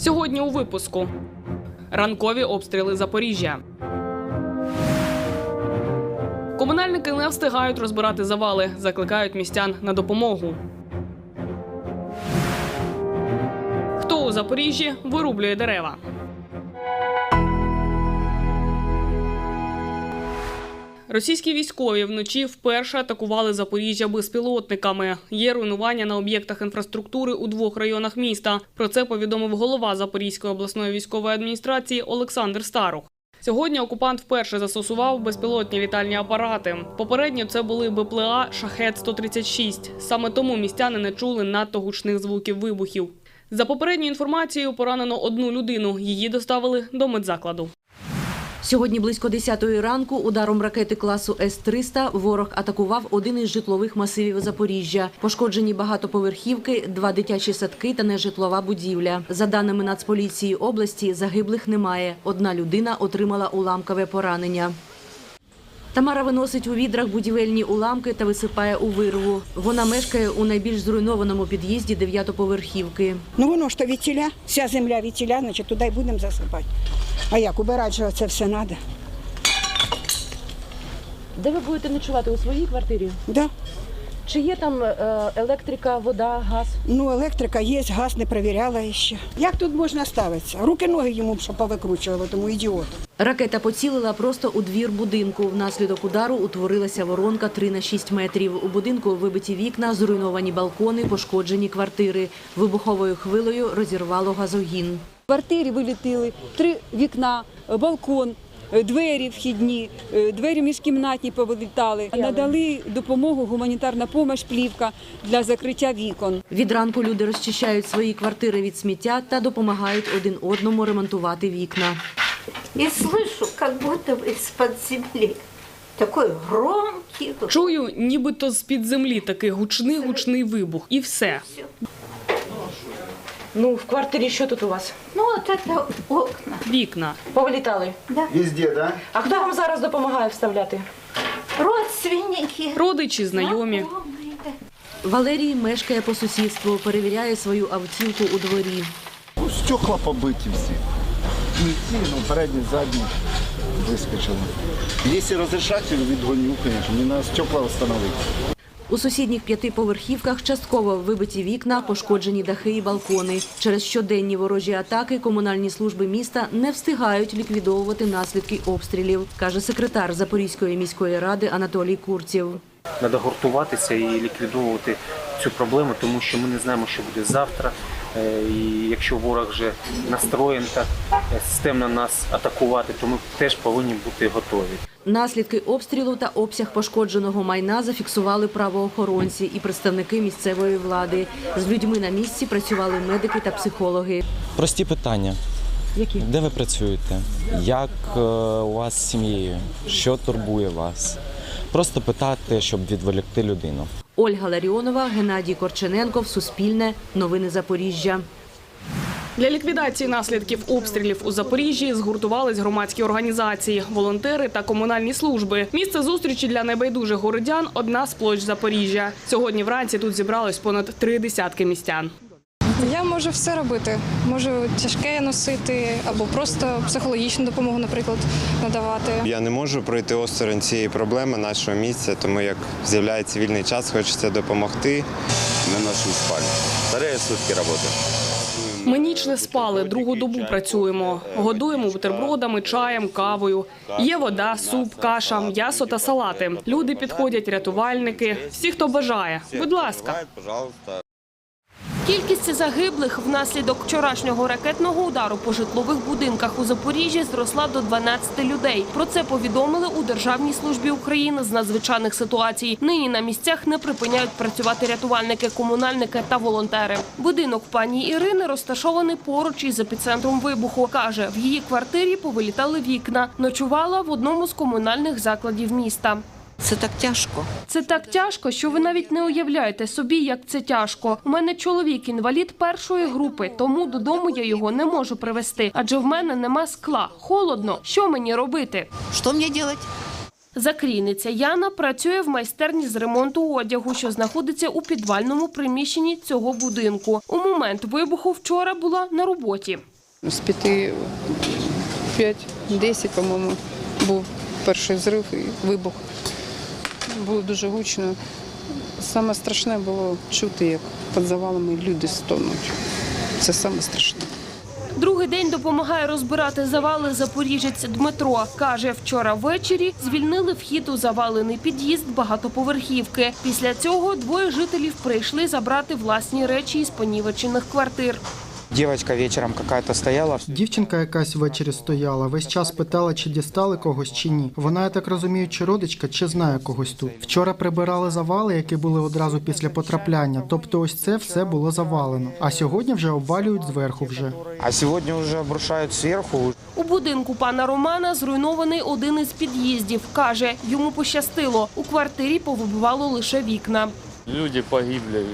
Сьогодні у випуску ранкові обстріли Запоріжжя. Комунальники не встигають розбирати завали, закликають містян на допомогу. Хто у Запоріжжі вирублює дерева? Російські військові вночі вперше атакували Запоріжжя безпілотниками. Є руйнування на об'єктах інфраструктури у двох районах міста. Про це повідомив голова Запорізької обласної військової адміністрації Олександр Старух. Сьогодні окупант вперше застосував безпілотні літальні апарати. Попередньо це були БПЛА Шахет 136 Саме тому містяни не чули надто гучних звуків вибухів. За попередньою інформацією, поранено одну людину. Її доставили до медзакладу. Сьогодні близько 10-ї ранку ударом ракети класу С-300 ворог атакував один із житлових масивів Запоріжжя. Пошкоджені багатоповерхівки, два дитячі садки та нежитлова будівля. За даними Нацполіції області, загиблих немає. Одна людина отримала уламкове поранення. Тамара виносить у відрах будівельні уламки та висипає у вирву. Вона мешкає у найбільш зруйнованому під'їзді дев'ятоповерхівки. Ну воно ж то відтіля, вся земля відтіля, значить туди й будемо засипати. А як, убирати же це все треба? Де ви будете ночувати у своїй квартирі? Да. Чи є там е, електрика, вода, газ? Ну, електрика є, газ не перевіряла ще. Як тут можна ставитися? Руки, ноги йому щоб повикручувало, тому ідіоту. Ракета поцілила просто у двір будинку. Внаслідок удару утворилася воронка 3 на 6 метрів. У будинку вибиті вікна, зруйновані балкони, пошкоджені квартири. Вибуховою хвилею розірвало газогін. В квартирі вилетіли три вікна, балкон, двері вхідні, е, двері міжкімнатні повилітали. Надали допомогу, гуманітарна допомога, плівка для закриття вікон. Від ранку люди розчищають свої квартири від сміття та допомагають один одному ремонтувати вікна. И слышу, как будто бы из-под земли. Такой громкий. Чую, нібито з-під землі такий гучний гучний вибух, і все. Ну, в квартирі що тут у вас? Ну, вот это окна. Вікна. Повилітали. Везде, да? А хто вам зараз допомагає вставляти? Родственники. Родичі, знайомі. знакомые. Валерій мешкає по сусідству, перевіряє свою автівку у дворі. Ну, стекла побиті всі. Ці, ну, передні, задні вискочили. Якщо розрішати, відгоню, звісно, мені на стекла встановити. У сусідніх п'ятиповерхівках частково вибиті вікна, пошкоджені дахи і балкони. Через щоденні ворожі атаки комунальні служби міста не встигають ліквідовувати наслідки обстрілів, каже секретар Запорізької міської ради Анатолій Курців. Треба гуртуватися і ліквідовувати цю проблему, тому що ми не знаємо, що буде завтра. Е, І якщо ворог вже настроєн так системно нас атакувати, то ми теж повинні бути готові. Наслідки обстрілу та обсяг пошкодженого майна зафіксували правоохоронці і представники місцевої влади. З людьми на місці працювали медики та психологи. Прості питання. Які Де ви працюєте? Як е, у вас з сім'єю? Що турбує вас? Просто питати, щоб відволікти людину. Ольга Ларіонова, Геннадій Корчененков, Суспільне, Новини Запоріжжя. Для ліквідації наслідків обстрілів у Запоріжжі згуртувались громадські організації, волонтери та комунальні служби. Місце зустрічі для небайдужих городян одна з площ Запоріжжя. Сьогодні вранці тут зібралось понад три десятки містян. Я можу все робити. Можу тяжке носити або просто психологічну допомогу, наприклад, надавати. Я не можу пройти осторонь цієї проблеми нашого місця, тому як з'являється вільний час, хочеться допомогти. Не ношу спальню. Стараюсь сутки работы. Ми ніч не спали, другу добу працюємо. Годуємо бутербродами, чаєм, кавою. Є вода, суп, каша, м'ясо та салати. Люди підходять, рятувальники. Всі, хто бажає. Будь ласка. Кількість загиблих внаслідок вчорашнього ракетного удару по житлових будинках у Запоріжжі зросла до 12 людей. Про це повідомили у Державній службі України з надзвичайних ситуацій. Нині на місцях не припиняють працювати рятувальники, комунальники та волонтери. Будинок пані Ірини розташований поруч із епіцентром вибуху. каже, в її квартирі повилітали вікна. Ночувала в одному з комунальних закладів міста. Це так тяжко. Це так тяжко, що ви навіть не уявляєте собі, як це тяжко. У мене чоловік інвалід першої групи, тому додому я його не можу привезти, адже в мене нема скла. Холодно. Що мені робити? Що мені робити? Закрійниця Яна працює в майстерні з ремонту одягу, що знаходиться у підвальному приміщенні цього будинку. У момент вибуху вчора була на роботі. З п'яти, п'ять, десять, по-моєму, був перший зрив і вибух. Було дуже гучно. Саме страшне було чути, як під завалами люди стонуть. Це саме страшне. Другий день допомагає розбирати завали запоріжець Дмитро. Каже, вчора ввечері звільнили вхід у завалений під'їзд багатоповерхівки. Після цього двоє жителів прийшли забрати власні речі із понівечених квартир. Дівчинка вечором какая-то стояла. Дівчинка якась ввечері стояла, весь час питала, чи дістали когось чи ні. Вона, я так розумію, чи родичка, чи знає когось тут. Вчора прибирали завали, які були одразу після потрапляння. Тобто, ось це все було завалено. А сьогодні вже обвалюють зверху вже. А сьогодні вже обрушають зверху. У будинку пана Романа зруйнований один із під'їздів. Каже, йому пощастило. У квартирі повибивало лише вікна. Люди погибли.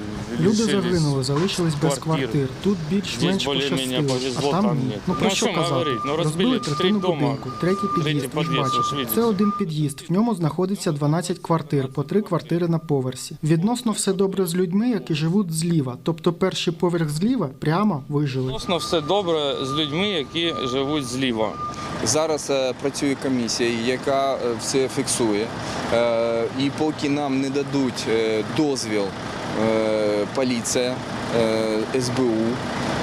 Люди загинули, залишились без квартир. Тут більш-менш пощастило, повезло, а там там ні. Ну про Ну, що казати? Ну, Розбили третину дома, будинку, третій під'їзд. Ви ж бачите, це один під'їзд. В ньому знаходиться 12 квартир, по три квартири на поверсі. Відносно все добре з людьми, які живуть зліва. Тобто перший поверх зліва прямо вижили. Відносно все добре з людьми, які живуть зліва. Зараз е, працює комісія, яка е, все фіксує. Е, І поки нам не дадуть е, дозвіл е, поліція, е, СБУ,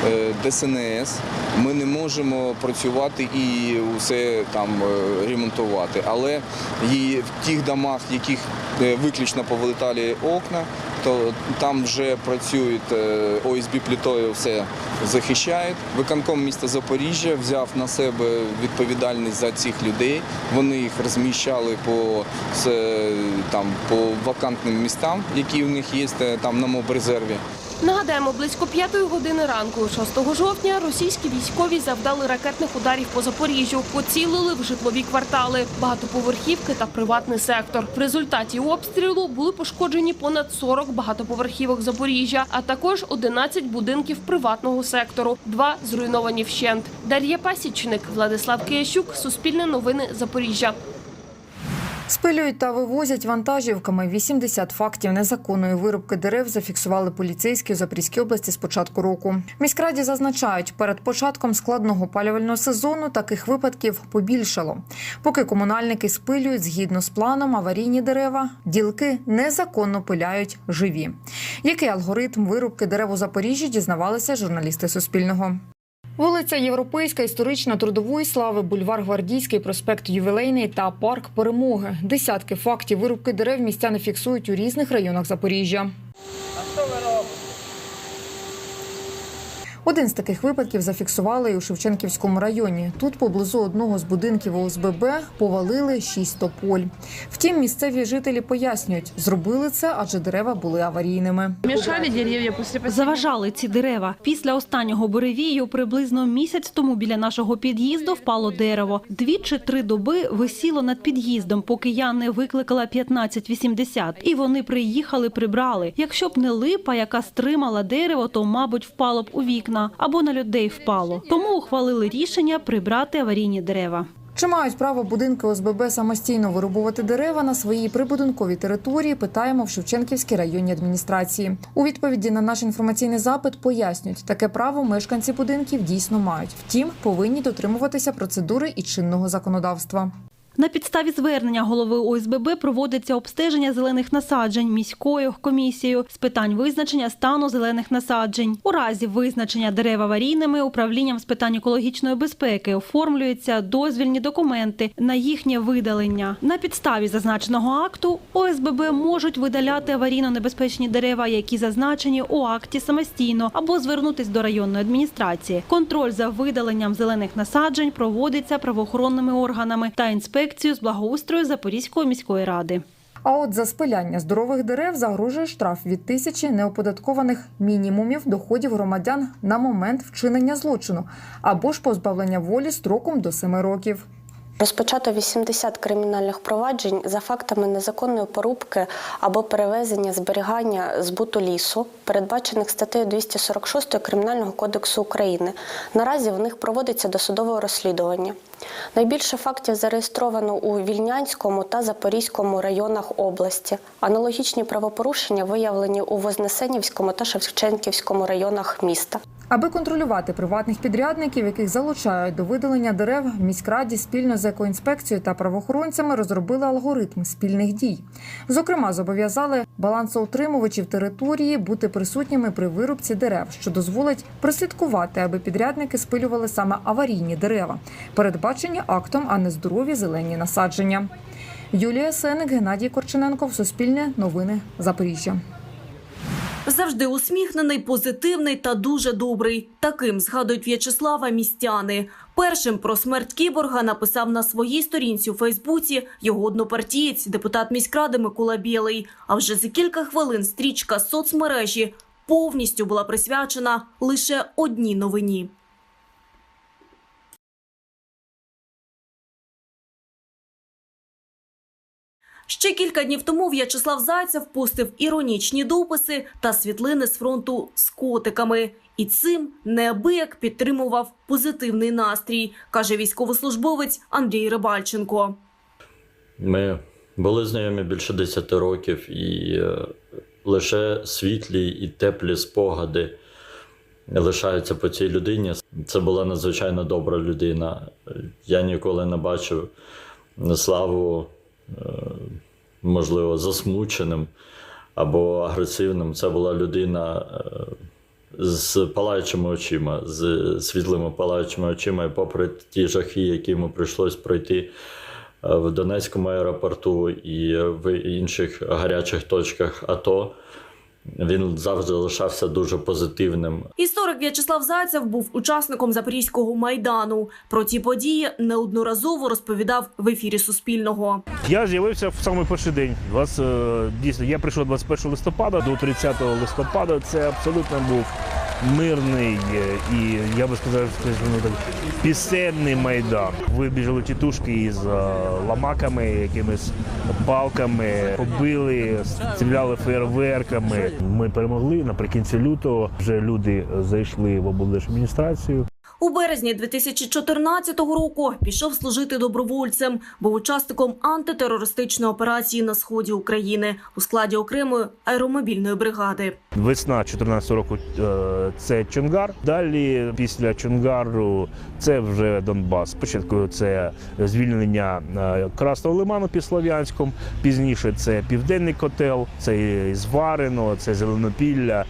е, ДСНС, ми не можемо працювати і все там ремонтувати. Але в тих домах, в яких виключно повилетали окна, то там вже працюють е, ОСБ плітою, все захищають. Виконком міста Запоріжжя взяв на себе відповідальність за цих людей. Вони їх розміщали по, там, по вакантним містам, які в них є е, там на мобрезерві. Нагадаємо, близько п'ятої години ранку, 6 жовтня, російські військові завдали ракетних ударів по Запоріжжю, поцілили в житлові квартали, багатоповерхівки та приватний сектор. В результаті обстрілу були пошкоджені понад 40 багатоповерхівок Запоріжжя, а також 11 будинків приватного сектору. Два зруйновані вщент. Дар'я Пасічник, Владислав Киящук, Суспільне новини Запоріжжя. Спилюють та вивозять вантажівками. 80 фактів незаконної вирубки дерев зафіксували поліцейські у Запорізькій області з початку року. Міськраді зазначають, перед початком складного опалювального сезону таких випадків побільшало. Поки комунальники спилюють згідно з планом аварійні дерева, ділки незаконно пиляють живі. Який алгоритм вирубки дерев у Запоріжжі дізнавалися журналісти Суспільного. Вулиця Європейська, історична трудової слави, бульвар Гвардійський, проспект Ювілейний та парк Перемоги. Десятки фактів вирубки дерев містяни фіксують у різних районах Запоріжжя. Один з таких випадків зафіксували і у Шевченківському районі. Тут поблизу одного з будинків ОСББ повалили шість тополь. Втім, місцеві жителі пояснюють, зробили це, адже дерева були аварійними. Заважали ці дерева. Після останнього буревію приблизно місяць тому біля нашого під'їзду впало дерево. Дві чи три доби висіло над під'їздом, поки я не викликала 1580. І вони приїхали, прибрали. Якщо б не липа, яка стримала дерево, то, мабуть, впало б у вікна або на людей впало. Тому ухвалили рішення прибрати аварійні дерева. Чи мають право будинки ОСББ самостійно вирубувати дерева на своїй прибудинковій території? Питаємо в Шевченківській районній адміністрації. У відповіді на наш інформаційний запит пояснюють, таке право мешканці будинків дійсно мають. Втім, повинні дотримуватися процедури і чинного законодавства. На підставі звернення голови ОСББ проводиться обстеження зелених насаджень міською комісією з питань визначення стану зелених насаджень. У разі визначення дерев аварійними управлінням з питань екологічної безпеки оформлюються дозвільні документи на їхнє видалення. На підставі зазначеного акту ОСББ можуть видаляти аварійно небезпечні дерева, які зазначені у акті самостійно, або звернутись до районної адміністрації. Контроль за видаленням зелених насаджень проводиться правоохоронними органами та інспекцією з благоустрою Запорізької міської ради. А от за спиляння здорових дерев загрожує штраф від тисячі неоподаткованих мінімумів доходів громадян на момент вчинення злочину або ж позбавлення волі строком до семи років. Розпочато 80 кримінальних проваджень за фактами незаконної порубки або перевезення зберігання збуту лісу, передбачених статтею 246 Кримінального кодексу України. Наразі в них проводиться досудове розслідування. Найбільше фактів зареєстровано у Вільнянському та Запорізькому районах області. Аналогічні правопорушення виявлені у Вознесенівському та Шевченківському районах міста. Аби контролювати приватних підрядників, яких залучають до видалення дерев, міськраді спільно з екоінспекцією та правоохоронцями розробили алгоритм спільних дій. Зокрема, зобов'язали балансоутримувачів території бути присутніми при вирубці дерев, що дозволить прослідкувати, аби підрядники спилювали саме аварійні дерева, передбачені актом, а не здорові зелені насадження. Юлія Сеник, Геннадій Корчененков, Суспільне новини Запоріжжя. Завжди усміхнений, позитивний та дуже добрий. Таким згадують В'ячеслава містяни. Першим про смерть кіборга написав на своїй сторінці у Фейсбуці його однопартієць, депутат міськради Микола Білий. А вже за кілька хвилин стрічка соцмережі повністю була присвячена лише одній новині. Ще кілька днів тому В'ячеслав Зайцев постив іронічні дописи та світлини з фронту з котиками. І цим неабияк підтримував позитивний настрій, каже військовослужбовець Андрій Рибальченко. Ми були знайомі більше 10 років, і е, лише світлі і теплі спогади лишаються по цій людині. Це була надзвичайно добра людина. Я ніколи не бачив славу, можливо, засмученим або агресивним. Це була людина е, з палаючими очима, з світлими палаючими очима, і попри ті жахи, які йому прийшлось пройти е, в Донецькому аеропорту і в інших гарячих точках АТО, він завжди лишався дуже позитивним. Історик В'ячеслав Зайцев був учасником Запорізького майдану. Про ці події неодноразово розповідав в ефірі Суспільного. Я з'явився в самий перший день. 20, е, дійсно, я прийшов 21 листопада до 30 листопада. Це абсолютно був мирний е, і я би сказав, скажімо так, пісенний майдан. Вибіжали тітушки із е, ламаками, якимись палками, побили, стріляли фейерверками. Ми перемогли наприкінці лютого. Вже люди зайшли в облдержадміністрацію. У березні 2014 року пішов служити добровольцем, був учасником антитерористичної операції на сході України у складі окремої аеромобільної бригади. Весна 2014 року е, це Чонгар. Далі після Чонгару це вже Донбас. Спочатку це звільнення е, Красного Лиману під Слов'янськом. Пізніше це Південний котел, це Зварино, це Зеленопілля.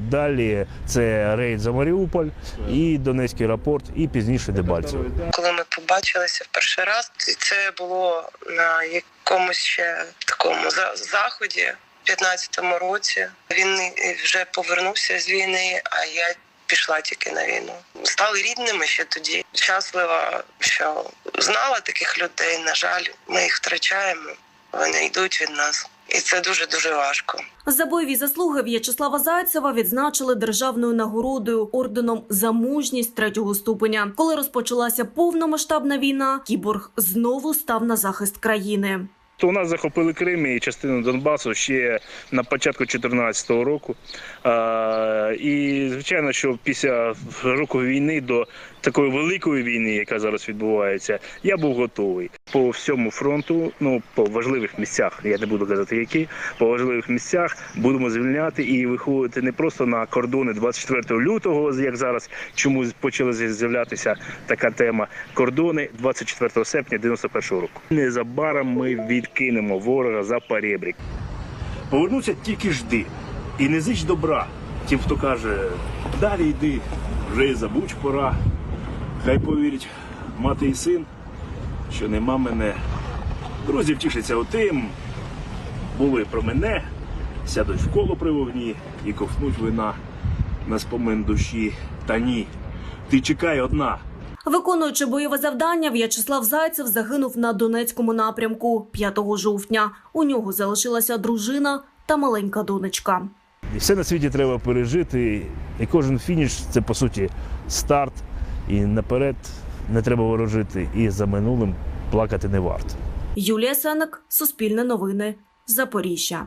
Далі це рейд за Маріуполь і Донецький аеропорт, і пізніше Дебальцево. Коли ми побачилися в перший раз, це було на якомусь ще такому заході в 15-му році. Він вже повернувся з війни, а я пішла тільки на війну. Стали рідними ще тоді. Щаслива, що знала таких людей. На жаль, ми їх втрачаємо. Вони йдуть від нас, і це дуже дуже важко. За бойові заслуги В'ячеслава Зайцева відзначили державною нагородою орденом за мужність третього ступеня. Коли розпочалася повномасштабна війна, кіборг знову став на захист країни. То у нас захопили Крим і частину Донбасу ще на початку 2014 року. А, і звичайно, що після року війни до такої великої війни, яка зараз відбувається, я був готовий по всьому фронту. Ну по важливих місцях. Я не буду казати, які по важливих місцях будемо звільняти і виходити не просто на кордони 24 лютого, як зараз чому почала з'являтися така тема. Кордони 24 серпня 91 року. Незабаром ми відкинемо ворога за перебрік. Повернуться тільки жди і не зич добра. Тим, хто каже, далі йди, вже й забудь пора. Хай повірять мати і син, що нема мене. Друзі втішаться отим, були про мене, сядуть в коло при вогні і ковтнуть вина на спомин душі. Та ні, ти чекай одна. Виконуючи бойове завдання, В'ячеслав Зайцев загинув на Донецькому напрямку 5 жовтня. У нього залишилася дружина та маленька донечка. І все на світі треба пережити. І кожен фініш це по суті старт. І наперед не треба ворожити і за минулим плакати не варто. Юлія Сенек, Суспільне новини, Запоріжжя.